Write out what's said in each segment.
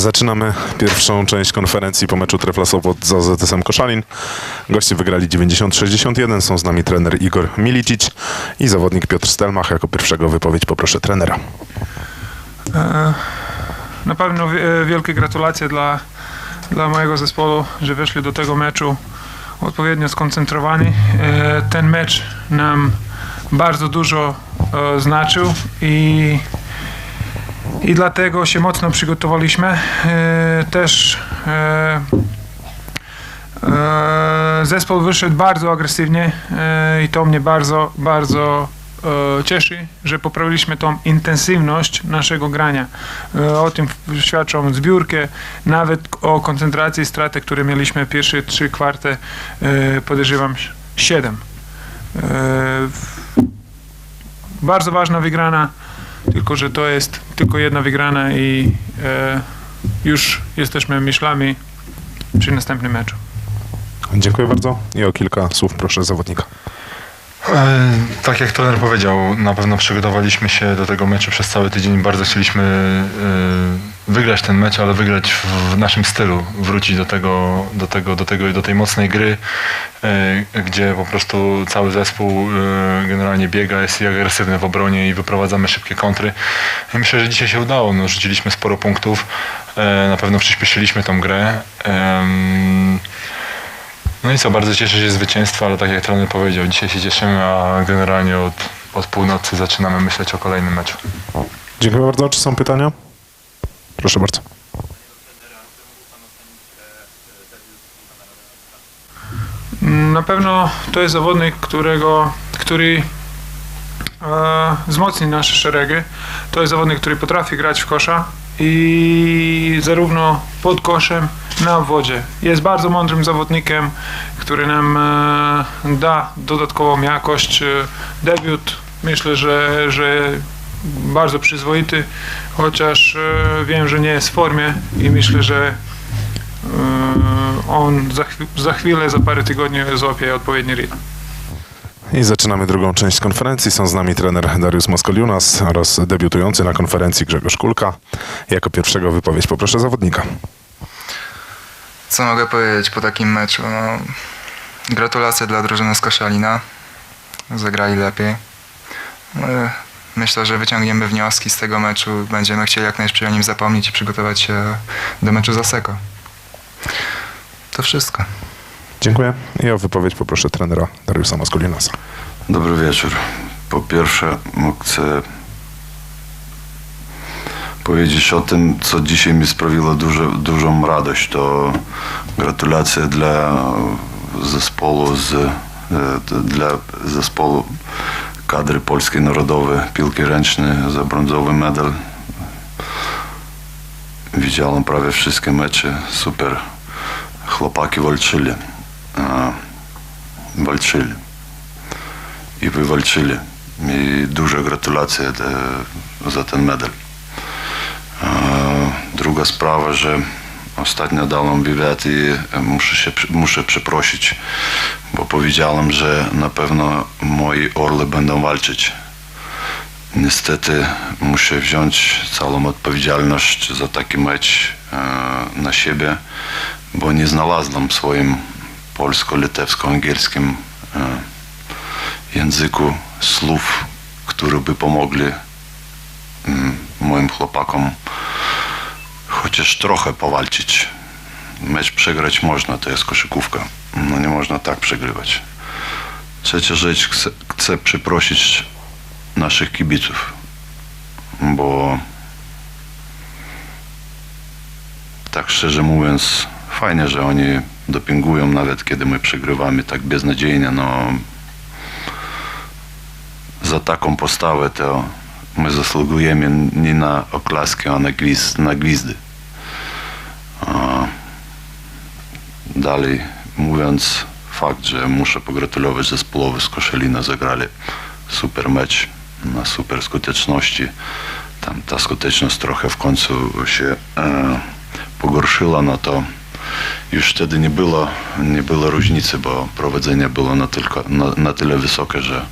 Zaczynamy pierwszą część konferencji po meczu Treflasowo z AZS-em Koszalin. Goście wygrali 90-61. Są z nami trener Igor Milicic i zawodnik Piotr Stelmach. Jako pierwszego wypowiedź poproszę trenera. E, Na pewno wi- wielkie gratulacje dla, dla mojego zespołu, że weszli do tego meczu odpowiednio skoncentrowani. E, Ten mecz nam bardzo dużo e, znaczył i, i dlatego się mocno przygotowaliśmy. E, Też e, e, zespół wyszedł bardzo agresywnie i to mnie bardzo, bardzo cieszy, że poprawiliśmy tą intensywność naszego grania. O tym świadczą zbiórkę, nawet o koncentracji straty, które mieliśmy pierwsze trzy kwarty, e, podejrzewam siedem. Bardzo ważna wygrana, tylko że to jest tylko jedna wygrana i e, już jesteśmy myślami przy następnym meczu. Dziękuję bardzo i o kilka słów proszę zawodnika. E, Tak jak trener powiedział, na pewno przygotowaliśmy się do tego meczu przez cały tydzień. Bardzo chcieliśmy e, wygrać ten mecz, ale wygrać w naszym stylu, wrócić do tego, do tego, do tego, do tej mocnej gry, e, gdzie po prostu cały zespół e, generalnie biega, jest agresywny w obronie i wyprowadzamy szybkie kontry. I myślę, że dzisiaj się udało. No, rzuciliśmy sporo punktów, e, na pewno przyspieszyliśmy tą grę. No i co, bardzo cieszę się z zwycięstwa, ale tak jak trener powiedział, dzisiaj się cieszymy, a generalnie od, od północy zaczynamy myśleć o kolejnym meczu. Dziękuję bardzo. Czy są pytania? Proszę bardzo. Na pewno to jest zawodnik, którego, który e, wzmocni nasze szeregi. To jest zawodnik, który potrafi grać w kosza i zarówno pod koszem, na wodzie. Jest bardzo mądrym zawodnikiem, który nam e, da dodatkową jakość. E, Debiut myślę, że, że bardzo przyzwoity, chociaż e, wiem, że nie jest w formie i myślę, że e, on za, za chwilę, za parę tygodni złapie odpowiedni rytm. I zaczynamy drugą część konferencji. Są z nami trener Dariusz Moskoliunas oraz debiutujący na konferencji Grzegorz Kulka. Jako pierwszego wypowiedź poproszę zawodnika. Co mogę powiedzieć po takim meczu? No, gratulacje dla drużyny z Koszalina. Zagrali lepiej. Myślę, że wyciągniemy wnioski z tego meczu. Będziemy chcieli jak najszybciej o nim zapomnieć i przygotować się do meczu z Aseko. To wszystko. Dziękuję. I o wypowiedź poproszę trenera Dariusza Moskoliunasa. Dobry wieczór. Po pierwsze, chcę powiedzieć o tym, co dzisiaj mi sprawiło duże, dużą radość. To gratulacje dla zespołu z, e, dla zespołu kadry polskiej narodowej piłki ręcznej za brązowy medal. Widziałem prawie wszystkie mecze. Super. Chłopaki walczyli. Walczyli i wywalczyli. I duże gratulacje e, za ten medal. Druga sprawa, że ostatnio dałem wywiad i e, muszę, się, muszę przeprosić, bo powiedziałem, że na pewno moi orły będą walczyć. Niestety muszę wziąć całą odpowiedzialność za taki mecz e, na siebie, bo nie znalazłem w swoim polsko-litewsko-angielskim e, języku słów, które by pomogli mm, moim chłopakom chociaż trochę powalczyć. Mecz przegrać można, to jest koszykówka. No nie można tak przegrywać. Trzecia rzecz, chcę, chcę przeprosić naszych kibiców, bo tak szczerze mówiąc, fajnie, że oni dopingują nawet kiedy my przegrywamy tak beznadziejnie, no za taką postawę to my zasługujemy nie na oklaski, a na, gwiz, na gwizdy. Dalej mówiąc fakt, że muszę pogratulować zespołowi z Koszalina, zagrali super mecz na super skuteczności. Tam ta skuteczność trochę w końcu się e, pogorszyła, no to już wtedy nie było, nie było różnicy, bo prowadzenie było na, tylko, na, na tyle wysokie, że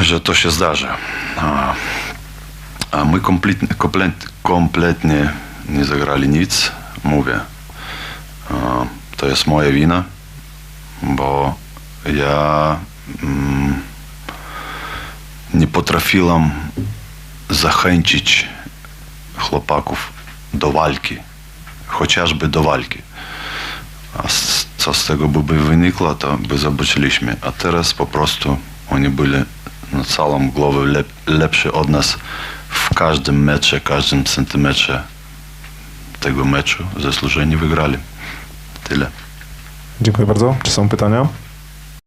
że to się zdarza. A, a my kompletnie, komplet, kompletnie nie zagrali nic, mówię, to jest moja wina, bo ja mm, nie potrafiłem zachęcić chłopaków do walki, chociażby do walki. A s- co z tego by wynikło, to by zobaczyliśmy. A teraz po prostu oni byli na całą głowę lep, lepsi od nas w każdym meczu, każdym centymetrze tego meczu. Zasłużeni wygrali. Tyle. Dziękuję bardzo. Czy są pytania?